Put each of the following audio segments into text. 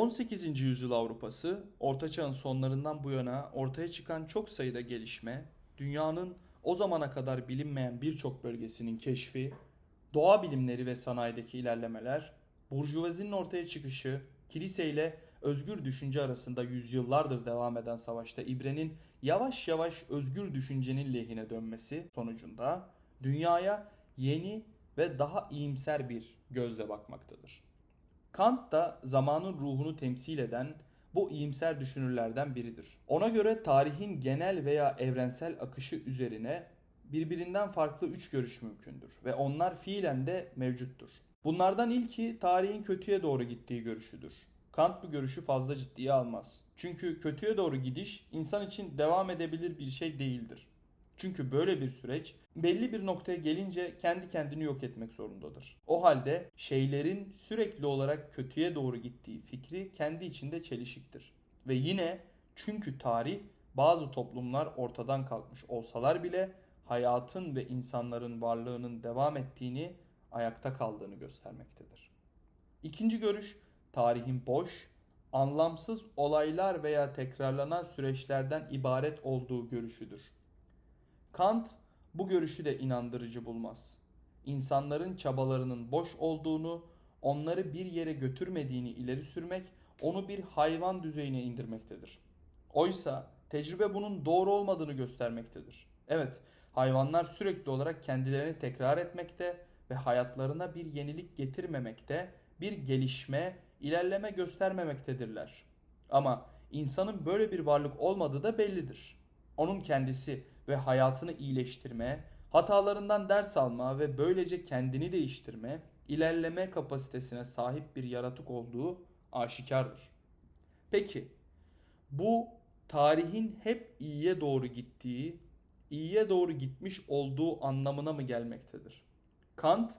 18. yüzyıl Avrupası, Orta Çağ'ın sonlarından bu yana ortaya çıkan çok sayıda gelişme, dünyanın o zamana kadar bilinmeyen birçok bölgesinin keşfi, doğa bilimleri ve sanayideki ilerlemeler, burjuvazinin ortaya çıkışı, kiliseyle özgür düşünce arasında yüzyıllardır devam eden savaşta İbre'nin yavaş yavaş özgür düşüncenin lehine dönmesi sonucunda dünyaya yeni ve daha iyimser bir gözle bakmaktadır. Kant da zamanın ruhunu temsil eden bu iyimser düşünürlerden biridir. Ona göre tarihin genel veya evrensel akışı üzerine birbirinden farklı üç görüş mümkündür ve onlar fiilen de mevcuttur. Bunlardan ilki tarihin kötüye doğru gittiği görüşüdür. Kant bu görüşü fazla ciddiye almaz. Çünkü kötüye doğru gidiş insan için devam edebilir bir şey değildir. Çünkü böyle bir süreç belli bir noktaya gelince kendi kendini yok etmek zorundadır. O halde şeylerin sürekli olarak kötüye doğru gittiği fikri kendi içinde çelişiktir. Ve yine çünkü tarih bazı toplumlar ortadan kalkmış olsalar bile hayatın ve insanların varlığının devam ettiğini, ayakta kaldığını göstermektedir. İkinci görüş tarihin boş, anlamsız olaylar veya tekrarlanan süreçlerden ibaret olduğu görüşüdür. Kant bu görüşü de inandırıcı bulmaz. İnsanların çabalarının boş olduğunu, onları bir yere götürmediğini ileri sürmek onu bir hayvan düzeyine indirmektedir. Oysa tecrübe bunun doğru olmadığını göstermektedir. Evet, hayvanlar sürekli olarak kendilerini tekrar etmekte ve hayatlarına bir yenilik getirmemekte, bir gelişme, ilerleme göstermemektedirler. Ama insanın böyle bir varlık olmadığı da bellidir. Onun kendisi ve hayatını iyileştirme, hatalarından ders alma ve böylece kendini değiştirme, ilerleme kapasitesine sahip bir yaratık olduğu aşikardır. Peki bu tarihin hep iyiye doğru gittiği, iyiye doğru gitmiş olduğu anlamına mı gelmektedir? Kant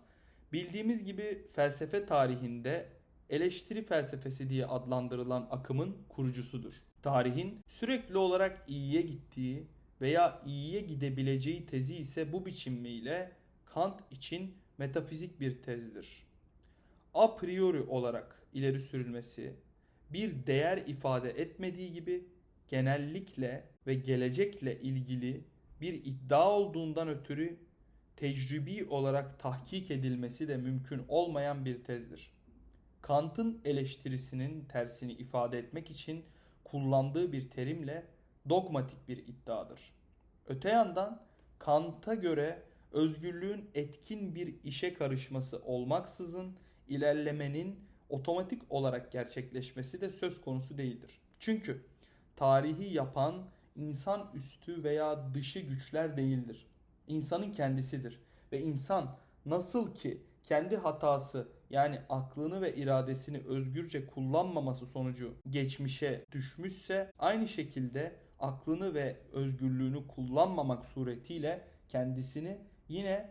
bildiğimiz gibi felsefe tarihinde eleştiri felsefesi diye adlandırılan akımın kurucusudur. Tarihin sürekli olarak iyiye gittiği veya iyiye gidebileceği tezi ise bu biçimiyle Kant için metafizik bir tezdir. A priori olarak ileri sürülmesi bir değer ifade etmediği gibi genellikle ve gelecekle ilgili bir iddia olduğundan ötürü tecrübi olarak tahkik edilmesi de mümkün olmayan bir tezdir. Kant'ın eleştirisinin tersini ifade etmek için kullandığı bir terimle dogmatik bir iddiadır. Öte yandan Kant'a göre özgürlüğün etkin bir işe karışması olmaksızın ilerlemenin otomatik olarak gerçekleşmesi de söz konusu değildir. Çünkü tarihi yapan insan üstü veya dışı güçler değildir. İnsanın kendisidir ve insan nasıl ki kendi hatası yani aklını ve iradesini özgürce kullanmaması sonucu geçmişe düşmüşse aynı şekilde aklını ve özgürlüğünü kullanmamak suretiyle kendisini yine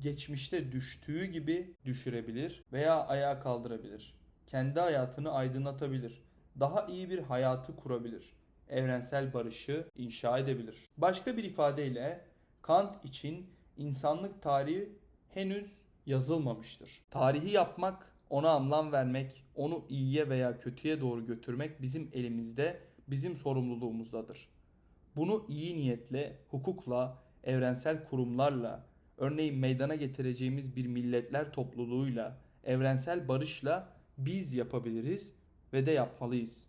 geçmişte düştüğü gibi düşürebilir veya ayağa kaldırabilir. Kendi hayatını aydınlatabilir. Daha iyi bir hayatı kurabilir. Evrensel barışı inşa edebilir. Başka bir ifadeyle Kant için insanlık tarihi henüz yazılmamıştır. Tarihi yapmak, ona anlam vermek, onu iyiye veya kötüye doğru götürmek bizim elimizde, bizim sorumluluğumuzdadır. Bunu iyi niyetle, hukukla, evrensel kurumlarla, örneğin meydana getireceğimiz bir milletler topluluğuyla, evrensel barışla biz yapabiliriz ve de yapmalıyız.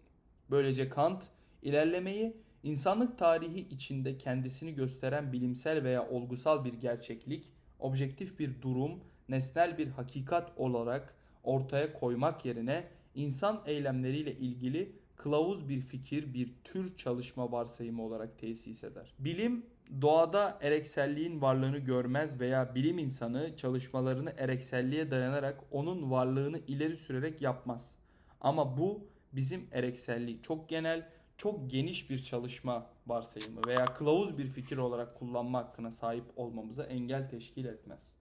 Böylece Kant ilerlemeyi insanlık tarihi içinde kendisini gösteren bilimsel veya olgusal bir gerçeklik, objektif bir durum, nesnel bir hakikat olarak ortaya koymak yerine insan eylemleriyle ilgili kılavuz bir fikir, bir tür çalışma varsayımı olarak tesis eder. Bilim doğada erekselliğin varlığını görmez veya bilim insanı çalışmalarını erekselliğe dayanarak onun varlığını ileri sürerek yapmaz. Ama bu bizim erekselliği çok genel, çok geniş bir çalışma varsayımı veya kılavuz bir fikir olarak kullanma hakkına sahip olmamıza engel teşkil etmez.